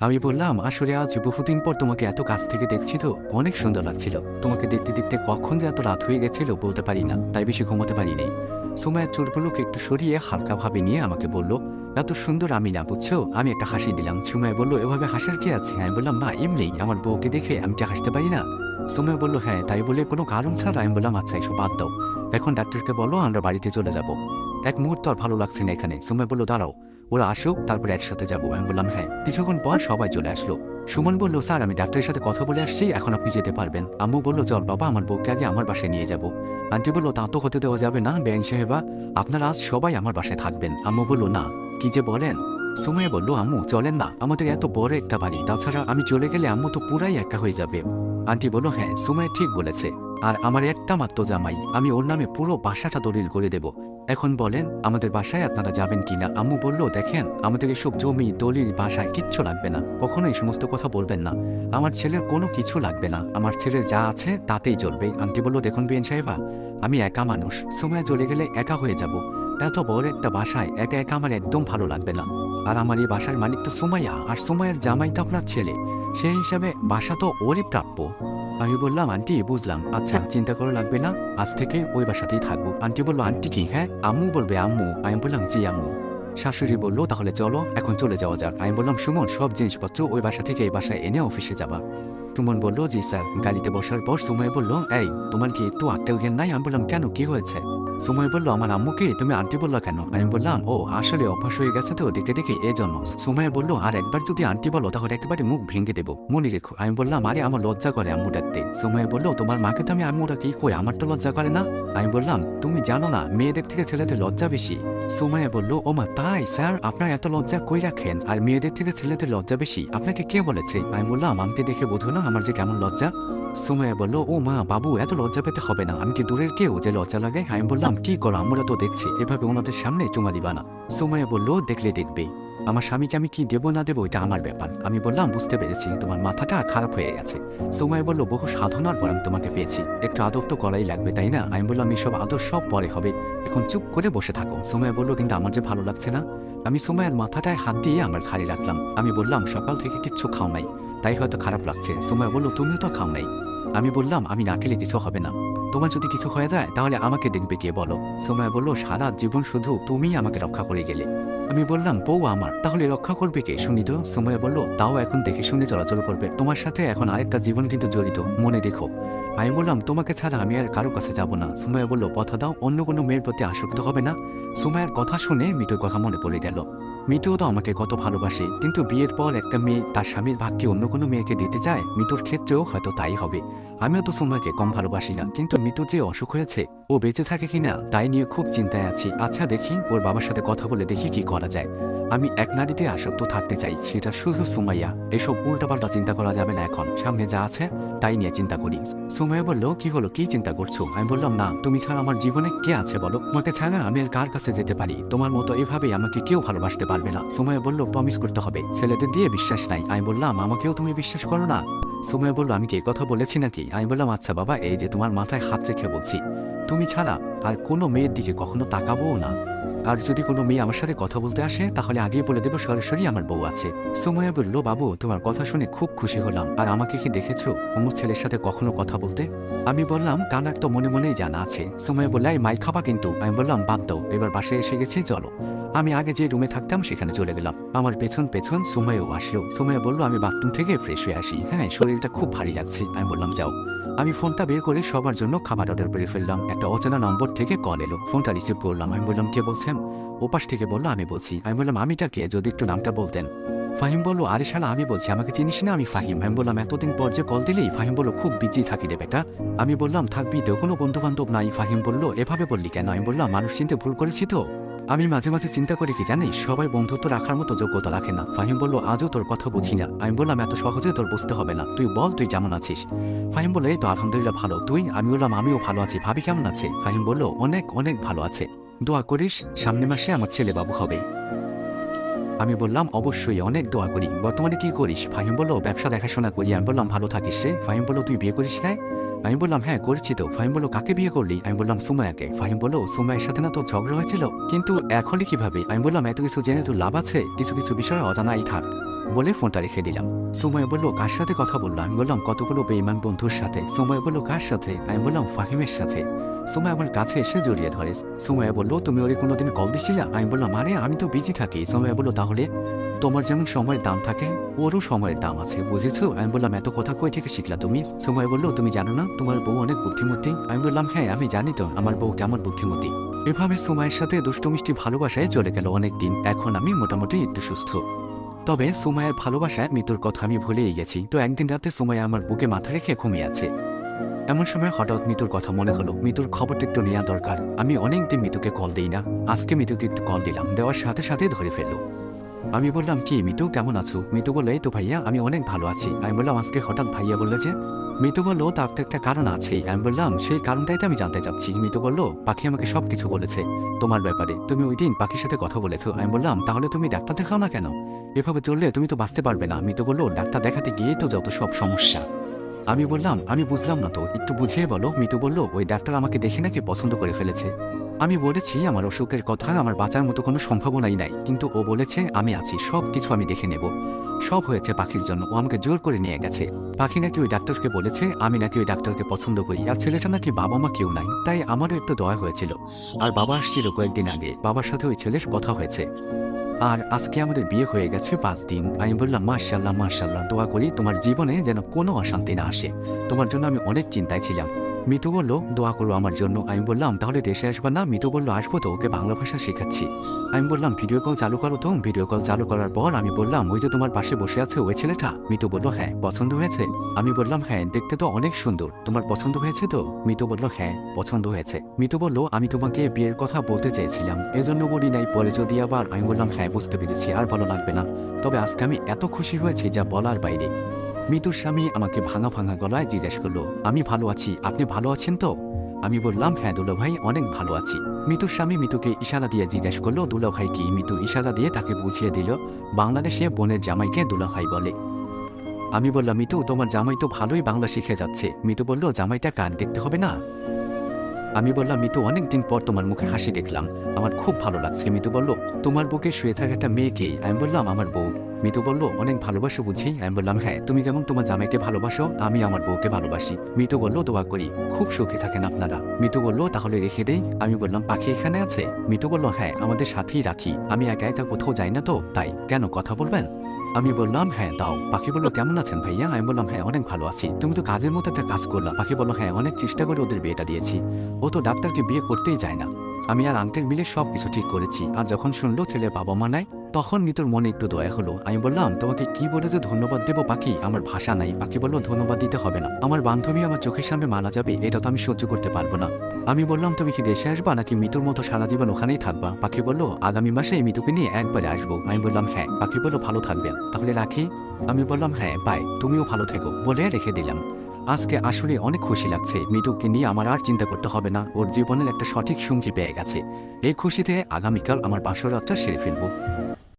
আমি বললাম আসলে আজ বহুদিন পর তোমাকে এত কাছ থেকে দেখছি তো, অনেক সুন্দর লাগছিল। তোমাকে দেখতে দেখতে কখন যে এত রাত হয়ে গেছিল বলতে পারি না, তাই বেশি ঘুমোতে পারিনি সুমায়া চোরগুলোকে একটু সরিয়ে হালকাভাবে নিয়ে আমাকে বলল, এত সুন্দর আমি না, বুঝছ? আমি একটা হাসি দিলাম। সুমায় বলল, এভাবে হাসার কি আছে? আমি বললাম, না, এমনি। আমার বউকে দেখে আমি কি হাসতে পারি না? সুমায়া বলল হ্যাঁ তাই বলে কোনো কারণ ছাড়া? আমি বললাম আচ্ছা এসব বাদ দাও। এখন ডাক্তারকে বলো, আমরা বাড়িতে চলে যাব। এক মুহূর্ত আর ভালো লাগছে না এখানে। সুমায়া বলল, দাঁড়াও। ওরা আসুক, তারপরে একসাথে যাব। আমি বললাম হ্যাঁ। কিছুক্ষণ পর সবাই চলে আসলো। সুমন বলল, স্যার, আমি ডাক্তারের সাথে কথা বলে আসছি, এখন আপনি যেতে পারবেন। আম্মু বলল, চল বাবা, আমার বউকে আগে আমার বাসায় নিয়ে যাব। আন্টি বলল, তা তো হতে দেওয়া যাবে না বেআইন সাহেবা। আপনারা আজ সবাই আমার বাসায় থাকবেন। আম্মু বলল, না। কি যে বলেন? সুমাইয়া বলল, আম্মু, চলেন না। আমাদের এত বড় একটা বাড়ি, তাছাড়া আমি চলে গেলে আম্মু তো পুরাই একা হয়ে যাবে। আন্টি বলল হ্যাঁ সুমাইয়া ঠিক বলেছে। আর আমার একটা মাত্র জামাই, আমি ওর নামে পুরো বাসাটা দলিল করে দেব। এখন বলেন, আমাদের বাসায় আপনারা যাবেন কিনা? আম্মু বলল, দেখেন, আমাদের এসব জমি, দলিল বাসায় কিচ্ছু লাগবে না। কখনো এই সমস্ত কথা বলবেন না। আমার ছেলের কোনো কিছু লাগবে না। আমার ছেলের যা আছে তাতেই চলবে। আন্টি বলল, দেখুন বিএন সাহেবা, আমি একা মানুষ। সময় চলে গেলে একা হয়ে যাব। এত বড় একটা বাসায় একা একা আমার একদম ভালো লাগবে না। আর আমার এই বাসার মালিক তো সুমাইয়া, আর সুমাইয়ের জামাই তো আপনার ছেলে। সেই হিসাবে বাসা তো ওরই প্রাপ্য। আমি বললাম আন্টি বুঝলাম। আচ্ছা চিন্তা করা লাগবে না। আজ থেকে ওই বাসাতেই থাকব। আন্টি বলল আন্টি কি হ্যাঁ? আম্মু বলবে আম্মু। আমি বললাম জি আম্মু। শাশুড়ি বলল তাহলে চলো এখন চলে যাওয়া যাক। আমি বললাম সুমন সব জিনিসপত্র ওই বাসা থেকে এই বাসায় এনে অফিসে যাবা। সুমন বলল, জি স্যার। গাড়িতে বসার পর সুময় বলল, এই, তোমার কি একটু আক্কেল জ্ঞান নাই? আমি বললাম, কেন? কি হয়েছে? সুময় বলল, আমার আম্মুকে তুমি আন্টি বলল কেন? আমি বললাম, ও, আসলে অভ্যাস হয়ে গেছে তো, দেখে দেখে এই জন্য সুময় বলল, আর একবার যদি আন্টি বলো, তাহলে একেবারে মুখ ভেঙে দেবো। মনে রেখো। আমি বললাম, আরে, আমার লজ্জা করে আম্মু ডাকতে। সুময় বলল, তোমার মাকে তো আমি আম্মু ডাকি কই? আমার তো লজ্জা করে না? আমি বললাম, তুমি জানো না, মেয়েদের থেকে ছেলেদের লজ্জা বেশি। সুমাইয়া বলল ও মা তাই, স্যার? আপনার এত লজ্জা কই রাখেন? আর মেয়েদের থেকে ছেলেদের লজ্জা বেশি? আপনাকে কে বলেছে? আমি বললাম আমাকে দেখে বোঝো না আমার যে কেমন লজ্জা। সুমাইয়া বলল, ও মা, বাবু, এত লজ্জা পেতে হবে না। আমি কি দূরের কেউ যে লজ্জা লাগে? আমি বললাম, কি করো? আমরা তো দেখছি। এভাবে ওনাদের সামনে চুমা দিবা না। সুমাইয়া বলল, দেখলে দেখবে। আমার স্বামীকে আমি কি দেবো না দেবো এটা আমার ব্যাপার। আমি বললাম, বুঝতে পেরেছি, তোমার মাথাটা খারাপ হয়ে গেছে। সময় বলল, বহু সাধনার পর আমি তোমাকে পেয়েছি। একটু আদর তো করাই লাগবে, তাই না? আমি বললাম, এসব আদর সব পরে হবে। এখন চুপ করে বসে থাকো। সময় বলল, কিন্তু আমার যে ভালো লাগছে না? আমি সময়ের মাথাটায় হাত দিয়ে আমার খালি রাখলাম। আমি বললাম, সকাল থেকে কিচ্ছু খাও নাই, তাই হয়তো খারাপ লাগছে। সময় বলল, তুমিও তো খাও নাই। আমি বললাম, আমি না খেলে কিছু হবে না। তোমার যদি কিছু হয়ে যায়, তাহলে আমাকে দেখবে কে বলো? সময় বলল, সারা জীবন শুধু তুমিই আমাকে রক্ষা করে গেলে। আমি বললাম, বউ আমার, তাহলে রক্ষা করবে কে? শুনি তো সময় বলল, তাও এখন দেখে শুনে চলাচল করবে। তোমার সাথে এখন আরেকটা জীবন কিন্তু জড়িত, মনে রেখো। আমি বললাম, তোমাকে ছাড়া আমি আর কারও কাছে যাব না। সুমাইয়া বলল কথা দাও, অন্য কোনো মেয়ের প্রতি আসক্ত হবে না। সুমাইয়ার কথা শুনে মিতুর কথা মনে পড়ে গেল। মিতুও তো আমাকে কত ভালোবাসে, কিন্তু বিয়ের পর একটা মেয়ে তার স্বামীর ভাগকে অন্য কোনো মেয়েকে দিতে চায়, মিতুর ক্ষেত্রেও হয়তো তাই হবে। আমিও তো সুমাইকে কম ভালোবাসি না, কিন্তু মিতু যে অসুখ হয়েছে, ও বেঁচে থাকে কিনা, তাই নিয়ে খুব চিন্তায় আছি। আচ্ছা দেখি, ওর বাবার সাথে কথা বলে দেখি কি করা যায়। আমি এক নারীতে আসক্ত থাকতে চাই, সেটা শুধু সুমাইয়া। এসব উল্টাপাল্টা চিন্তা করা যাবে না এখন। সামনে যা আছে, তাই নিয়ে চিন্তা করি। সুমাইয়া বলল, কি হলো? কি চিন্তা করছ? আমি বললাম, না, তুমি ছাড়া আমার জীবনে কে আছে বলো? তোমাকে ছাড়া আমি আর কার কাছে যেতে পারি? তোমার মতো এভাবেই আমাকে কেউ ভালোবাসতে পারবে না। সুমাইয়া বলল প্রমিস করতে হবে। ছেলেদের দিয়ে বিশ্বাস নাই। আমি বললাম, আমাকেও তুমি বিশ্বাস করো না? সুমাইয়া বলল, আমি কি কথা বলেছি নাকি? আমি বললাম আচ্ছা বাবা, এই যে তোমার মাথায় হাত রেখে বলছি, তুমি ছাড়া আর কোনো মেয়ের দিকে কখনো তাকাবো না। আর যদি কোনো মেয়ে আমার সাথে কথা বলতে আসে, তাহলে আগেই বলে দেবো, সরাসরি আমার বউ আছে। সুময়া বলল, বাবু, তোমার কথা শুনে খুব খুশি হলাম। আর আমাকে কি দেখেছ অমুক ছেলের সাথে কখনো কথা বলতে? আমি বললাম কানার তো মনে মনেই জানা আছে। সুময়া বললে মাই খাবা কিন্তু। আমি বললাম, বাদ দাও, এবার বাসায় এসে গেছি, চলো। আমি আগে যে রুমে থাকতাম, সেখানে চলে গেলাম। আমার পেছন পেছন সুময়ও আসলো। সুময়া বলল, আমি বাথরুম থেকে ফ্রেশ হয়ে আসি। হ্যাঁ শরীরটা খুব ভারী লাগছে। আমি বললাম, যাও। আমি ফোনটা বের করে সবার জন্য খাবার অর্ডার করে ফেললাম। একটা অচেনা নম্বর থেকে কল এলো। ফোনটা রিসিভ করলাম। আমি বললাম, কে বলছেন? ওপাশ থেকে বলল, আমি বলছি। আমি বললাম আমিটা কে? যদি একটু নামটা বলতেন। ফাহিম বলল, আরে শালা, আমি বলছি, আমাকে চিনিস না আমি ফাহিম? আমি বললাম, এতদিন পর যে কল দিলেই ফাহিম বলল, খুব বিজি থাকি রে বেটা। আমি বললাম, থাকবি তো, কোনো বন্ধু বান্ধব নাই। ফাহিম বলল, এভাবে বললি কেন? আমি বললাম, মানুষ চিনতে ভুল করেছি তো। আমি মাঝে মাঝে চিন্তা করি কি জানিস, সবাই বন্ধুত্ব রাখার মতো যোগ্যতা রাখে না। ফাহিম বলল, আজও তোর কথা বুঝি না। আমি বললাম, এত সহজে তোর বুঝতে হবে না। তুই বল, তুই কেমন আছিস? ফাহিম বলল, এই তো আলহামদুলিল্লাহ ভালো। তুই, আমি বললাম, আমিও ভালো আছি। ভাবি কেমন আছে? ফাহিম বলল, অনেক অনেক ভালো আছে। দোয়া করিস, সামনে মাসে আমার ছেলে বাবু হবে। আমি বললাম, অবশ্যই, অনেক দোয়া করি। বর্তমানে কি করিস? ফাহিম বলল, ব্যবসা দেখাশোনা করি। আমি বললাম, ভালো থাকিস রে। ফাহিম বলল, তুই বিয়ে করিস না আমি বললাম হ্যাঁ করেছি তো। ফাহিম বলল, কাকে বিয়ে করলি? আমি বললাম সুমায়াকে ফাহিম বলল সুমায়ের সাথে না তো ঝগড়া হয়েছিল? কিন্তু এখনই কীভাবে? আমি বললাম, এত কিছু জেনে তো লাভ আছে? কিছু কিছু বিষয় অজানাই থাক। বলে ফোনটা রেখে দিলাম। সময় বলল, কার সাথে কথা বলল? আমি বললাম, কতগুলো বেইমান বন্ধুর সাথে। সময় বলল, কার সাথে? আমি বললাম, ফাহিমের সাথে। সময় আমার কাছে এসে জড়িয়ে ধরে। সময় বলল, তুমি ওরে কোনোদিন কল দিছিলা? আমি বললাম, আরে, আমি তো বিজি থাকি। সময় বলল, তাহলে? তোমার যেমন সময়ের দাম থাকে, ওরও সময়ের দাম আছে, বুঝেছ? আমি বললাম, এত কথা কই থেকে শিখলা তুমি? সময় বলল, তুমি জানো না, তোমার বউ অনেক বুদ্ধিমতী। আমি বললাম হ্যাঁ আমি জানি তো, আমার বউ কেমন বুদ্ধিমতী? এভাবে সময়ের সাথে দুষ্টু মিষ্টি ভালোবাসায় চলে গেল অনেক দিন এখন আমি মোটামুটি একটু সুস্থ। তবে সুমায়ের ভালোবাসায় মৃত্যুর কথা আমি ভুলেই গেছি। তো একদিন রাতে সুমাইয়া আমার বুকে মাথা রেখে ঘুমিয়ে আছে। এমন সময় হঠাৎ মৃত্যুর কথা মনে হলো। মৃত্যুর খবরটা একটু নেওয়া দরকার। আমি অনেকদিন মৃত্যুকে কল দিই না। আজকে মৃত্যুকে একটু কল দিলাম। দেওয়ার সাথে সাথে ধরে ফেলল। আমি বললাম, কি, মিতু, কেমন আছো? মিতু বলল তো ভাইয়া, আমি অনেক ভালো আছি। আমি বললাম, আজকে হঠাৎ ভাইয়া বললে যে? মিতু বলল, তার তো একটা কারণ আছে। আমি বললাম, সেই কারণটাই তো আমি জানতে চাচ্ছি। মিতু বলল, পাখি আমাকে সব কিছু বলেছে তোমার ব্যাপারে। তুমি ওই দিন পাখির সাথে কথা বলেছ। আমি বললাম, তাহলে তুমি ডাক্তার দেখাও না কেন? এভাবে চললে তুমি তো বাঁচতে পারবে না। মিতু বলল, ডাক্তার দেখাতে গিয়ে তো যত সব সমস্যা। আমি বললাম, আমি বুঝলাম না তো, একটু বুঝিয়ে বলো। মিতু বলল, ওই ডাক্তার আমাকে দেখে নাকি পছন্দ করে ফেলেছে। আমি বলেছি আমার অসুখের কথা, আমার বাঁচার মতো কোনো সম্ভাবনাই নাই। কিন্তু ও বলেছে, আমি আছি সব কিছু আমি দেখে নেব। সব হয়েছে পাখির জন্য, ও আমাকে জোর করে নিয়ে গেছে। পাখি নাকি ওই ডাক্তারকে বলেছে, আমি নাকি ওই ডাক্তারকে পছন্দ করি, আর ছেলেটা নাকি বাবা মা কেউ নাই, তাই আমারও একটু দয়া হয়েছিল। আর বাবা আসছিল কয়েকদিন আগে, বাবার সাথে ওই ছেলের কথা হয়েছে। আর আজকে আমাদের বিয়ে হয়ে গেছে পাঁচ দিন। আমি বললাম মার্শাল্লাহ মার্শাল্লাহ দোয়া করি তোমার জীবনে যেন কোনো অশান্তি না আসে। তোমার জন্য আমি অনেক চিন্তায় ছিলাম। মিতু বলল, দোয়া করো আমার জন্য। আমি বললাম, তাহলে দেশে আসবা না? মিতু বলল, আসব তো, ওকে বাংলা ভাষা শেখাচ্ছি। আমি বললাম, ভিডিও কল চালু করো তো। ভিডিও কল চালু করার পর আমি বললাম, ওই যে তোমার পাশে বসে আছে ওই ছেলেটা? মিতু বলল হ্যাঁ পছন্দ হয়েছে। আমি বললাম হ্যাঁ দেখতে তো অনেক সুন্দর। তোমার পছন্দ হয়েছে তো? মিতু বলল হ্যাঁ পছন্দ হয়েছে। মিতু বলল, আমি তোমাকে বিয়ের কথা বলতে চেয়েছিলাম। এজন্য বলি নাই, পরে যদি আবার? আমি বললাম হ্যাঁ বুঝতে পেরেছি, আর ভালো লাগবে না। তবে আজকে আমি এত খুশি হয়েছি যা বলার বাইরে। মিতুর স্বামী আমাকে ভাঙা ভাঙা গলায় জিজ্ঞেস করল, আমি ভালো আছি, আপনি ভালো আছেন তো? আমি বললাম হ্যাঁ দুলো ভাই, অনেক ভালো আছি। মিতুর স্বামী মিতুকে ইশারা দিয়ে জিজ্ঞেস করল, দুলো ভাই কি? মিতু ইশারা দিয়ে তাকে বুঝিয়ে দিল, বাংলাদেশে বোনের জামাইকে দুলা ভাই বলে। আমি বললাম, মিতু, তোমার জামাই তো ভালোই বাংলা শিখে যাচ্ছে। মিতু বলল, জামাইটা কান দেখতে হবে না? আমি বললাম, মিতু, অনেকদিন পর তোমার মুখে হাসি দেখলাম, আমার খুব ভালো লাগছে। মিতু বলল, তোমার বুকে শুয়ে থাকা একটা মেয়েকে? আমি বললাম, আমার বউ। মিতু বলল, অনেক ভালোবাসো বুঝি আমি বললাম হ্যাঁ তুমি যেমন তোমার জামাইকে ভালোবাসো, আমি আমার বউকে ভালোবাসি। মিতু বলল, দোয়া করি, খুব সুখী থাকেন আপনারা। মিতু বলল, তাহলে রেখে দেই। আমি বললাম, পাখি এখানে আছে? মিতু বলল হ্যাঁ আমাদের সাথেই রাখি, আমি একা একা কোথাও যাই না তো, তাই, কেন, কথা বলবেন? আমি বললাম হ্যাঁ দাও পাখি বলল, কেমন আছেন ভাইয়া? আমি বললাম হ্যাঁ অনেক ভালো আছি। তুমি তো কাজের মতো একটা কাজ করলা। পাখি বলল হ্যাঁ অনেক চেষ্টা করে ওদের বিয়েটা দিয়েছি। ও তো ডাক্তারকে বিয়ে করতেই যায় না। আমি আর আঙ্কেল মিলে সব কিছু ঠিক করেছি। আর যখন শুনলো ছেলে বাবা মা নাই তখন মিতুর মনে একটু দয়া হলো। আমি বললাম, তোমাকে কি বলে যে ধন্যবাদ দেবো, পাখি? আমার ভাষা নাই। পাখি বলল, ধন্যবাদ দিতে হবে না। আমার বান্ধবী আমার চোখের সামনে মারা যাবে, এটা তো আমি সহ্য করতে পারব না। আমি বললাম, তুমি কি দেশে আসবা নাকি মিতুর মতো সারা জীবন ওখানেই থাকবা? পাখি বলল, আগামী মাসে মিতুকে নিয়ে একবারে আসব। আমি বললাম হ্যাঁ। পাখি বলল, ভালো থাকবেন। তাহলে রাখি? আমি বললাম হ্যাঁ বাই তুমিও ভালো থেকো। বলে রেখে দিলাম। আজকে আসলে অনেক খুশি লাগছে। মিতুকে নিয়ে আমার আর চিন্তা করতে হবে না। ওর জীবনের একটা সঠিক সঙ্গী পেয়ে গেছে। এই খুশিতে আগামীকাল আমার বাসর সেরে ফেলব।